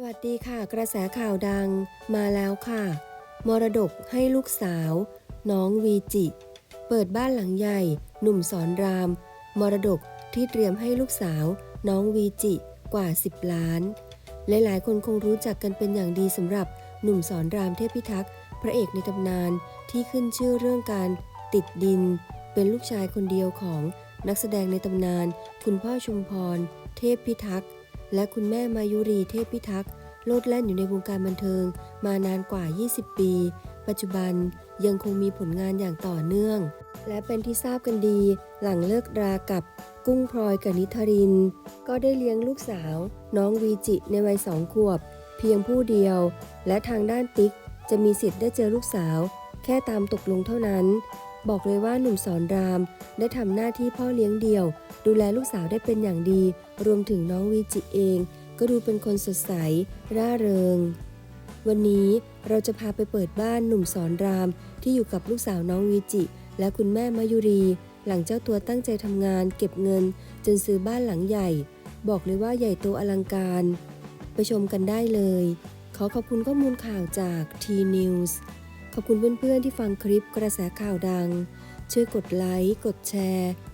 สวัสดีค่ะกระแสข่าวดังมาแล้วค่ะ มรดกให้ลูกสาว น้องวีจิ เปิดบ้านหลังใหญ่ หนุ่มสอนราม มรดกที่เตรียมให้ลูกสาว น้องวีจิกว่า 10 ล้าน หลายๆ คนคงรู้จักกันเป็นอย่างดีสำหรับหนุ่มสอนรามเทพิทักษ์พระเอกในตำนานที่ขึ้นชื่อเรื่องการติดดิน เป็นลูกชายคนเดียวของนักแสดงในตำนาน คุณพ่อชุมพร เทพพิทักษ์ และคุณแม่มายุรีเทพพิทักษ์โลดแล่นอยู่ในวงการบันเทิง มานานกว่า 20 ปี ปัจจุบันยังคงมีผลงานอย่างต่อเนื่อง และเป็นที่ทราบกันดี หลังเลิกรากับกุ้งพลอยกนิธริน ก็ได้เลี้ยงลูกสาว น้องวีจิในวัยสองขวบ เพียงผู้เดียว และทางด้านติ๊กจะมีสิทธิ์ได้เจอลูกสาว แค่ตามตกลงเท่านั้น บอกเลยว่าหนุ่มสอนรามได้ทำหน้าที่พ่อเลี้ยงเดี่ยว ดูแลลูกสาวได้เป็นอย่างดี รวมถึงน้องวีจิเอง ก็ดูเป็นคนสดใส ร่าเริง วันนี้เราจะพาไปเปิดบ้านหนุ่มสอนราม ที่อยู่กับลูกสาวน้องวีจิ และคุณแม่มายุรี หลังเจ้าตัวตั้งใจทำงานเก็บเงิน จนซื้อบ้านหลังใหญ่ บอกเลยว่าใหญ่โตอลังการ ไปชมกันได้เลย ขอขอบคุณข้อมูลข่าวจาก T News ขอบคุณเพื่อนๆที่ฟังคลิปกระแสข่าวดัง ช่วยกดไลค์ กดแชร์